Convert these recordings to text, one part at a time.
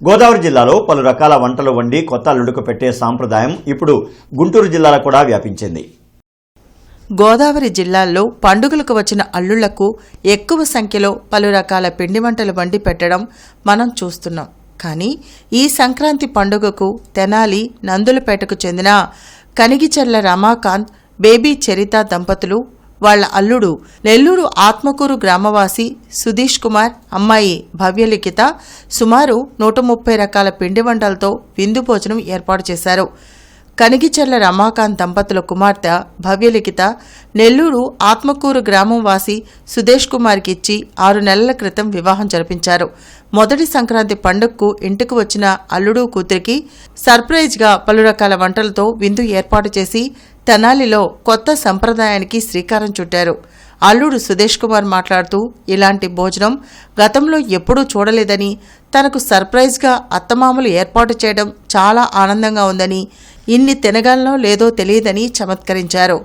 గోదావరి జిల్లాలో పలు రకాల వంటలు వండి కొత్త అల్లుడుకు పెట్టే సాంప్రదాయం ఇప్పుడు గుంటూరు జిల్లాలో కూడా వ్యాపించింది. గోదావరి జిల్లాల్లో పండుగలకు వచ్చిన అల్లుళ్ళకు ఎక్కువ సంఖ్యలో పలు రకాల పిండి వంటలు వండి పెట్టడం మనం చూస్తున్నాం. కానీ ఈ సంక్రాంతి పండుగకు తెనాలి నందులపేటకు చెందిన కనిగిచెర్ల రమాకాంత్ బేబీ చరిత దంపతులు వాళ్ళ అల్లుడు నెల్లూరు ఆత్మకూరు గ్రామవాసి సుధీష్ కుమార్ అమ్మాయి భవ్యలిఖిత సుమారు నూట ముప్పై రకాల పిండి వంటలతో విందు భోజనం ఏర్పాటు చేశారు. కనిగిచెర్ల రమాకాంత్ దంపతుల కుమార్తె భవ్యలిఖిత నెల్లూరు ఆత్మకూరు గ్రామం వాసి సుదేష్ కుమార్కి ఇచ్చి ఆరు నెలల క్రితం వివాహం జరిపించారు. మొదటి సంక్రాంతి పండుగకు ఇంటికి వచ్చిన అల్లుడు కూతురికి సర్ప్రైజ్గా పలు రకాల వంటలతో విందు ఏర్పాటు చేసి తెనాలిలో కొత్త సంప్రదాయానికి శ్రీకారం చుట్టారు. అల్లుడు సుదేష్ కుమార్ మాట్లాడుతూ ఇలాంటి భోజనం గతంలో ఎప్పుడూ చూడలేదని తనకు సర్ప్రైజ్గా అత్తమామలు ఏర్పాటు చేయడం చాలా ఆనందంగా ఉందని ఇన్ని తినగలనో లేదో తెలియదని చమత్కరించారు.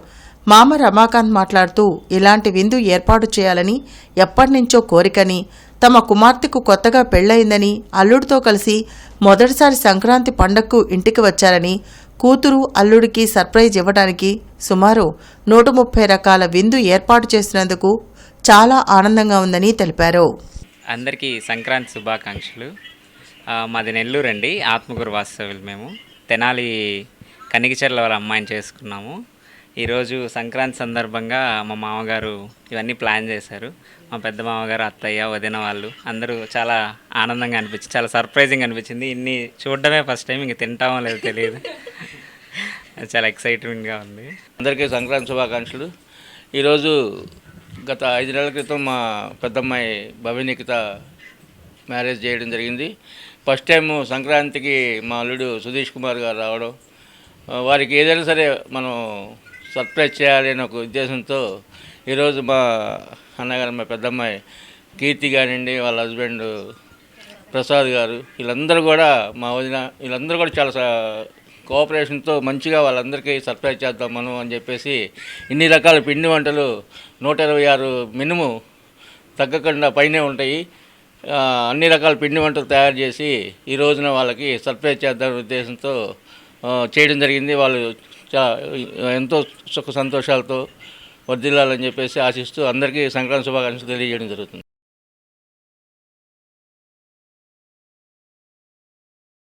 మామ రమాకాంత్ మాట్లాడుతూ ఇలాంటి విందు ఏర్పాటు చేయాలని ఎప్పటినుంచో కోరికని తమ కుమార్తెకు కొత్తగా పెళ్ళయిందని అల్లుడితో కలిసి మొదటిసారి సంక్రాంతి పండగకు ఇంటికి వచ్చారని కూతురు అల్లుడికి సర్ప్రైజ్ ఇవ్వడానికి సుమారు నూట ముప్పై రకాల విందు ఏర్పాటు చేసినందుకు చాలా ఆనందంగా ఉందని తెలిపారు. అందరికీ సంక్రాంతి శుభాకాంక్షలు. మాది నెల్లూరు అండి. ఆత్మకూరు వాస్తవ్యులు మేము. తెనాలి కనికిచెర్ల వాళ్ళ అమ్మాయిని చేసుకున్నాము. ఈరోజు సంక్రాంతి సందర్భంగా మా మామగారు ఇవన్నీ ప్లాన్ చేశారు. మా పెద్ద మామగారు అత్తయ్య వదిన వాళ్ళు అందరూ చాలా ఆనందంగా అనిపించింది చాలా సర్ప్రైజింగ్ అనిపించింది. ఇన్ని చూడడమే ఫస్ట్ టైం ఇంక తింటామో లేదో తెలియదు. చాలా ఎక్సైట్మెంట్గా ఉంది. అందరికీ సంక్రాంతి శుభాకాంక్షలు. ఈరోజు గత ఐదు నెలల క్రితం మా పెద్దమ్మాయి భవినికిత మ్యారేజ్ చేయడం జరిగింది. ఫస్ట్ టైం సంక్రాంతికి మా అల్లుడు సుధీష్ కుమార్ గారు రావడం. వారికి ఏదైనా సరే మనం సర్ప్రైజ్ చేయాలి అనే ఒక ఉద్దేశంతో ఈరోజు మా అన్నగారు మా పెద్దమ్మాయి కీర్తి కానివ్వండి వాళ్ళ హస్బెండ్ ప్రసాద్ గారు వీళ్ళందరూ కూడా మా వదిన వీళ్ళందరూ కూడా చాలా కోఆపరేషన్తో మంచిగా వాళ్ళందరికీ సర్ప్రైజ్ చేద్దాం మనం అని చెప్పేసి ఇన్ని రకాల పిండి వంటలు నూట ఇరవై ఆరు మినుము తగ్గకుండా పైనే ఉంటాయి. అన్ని రకాల పిండి వంటలు తయారు చేసి ఈ రోజున వాళ్ళకి సర్ప్రైజ్ చేద్దాం ఉద్దేశంతో చేయడం జరిగింది. వాళ్ళు చా ఎంతో సుఖ సంతోషాలతో వర్ధిల్లాలని చెప్పేసి ఆశిస్తూ అందరికీ సంక్రాంతి శుభాకాంక్షలు తెలియజేయడం జరుగుతుంది.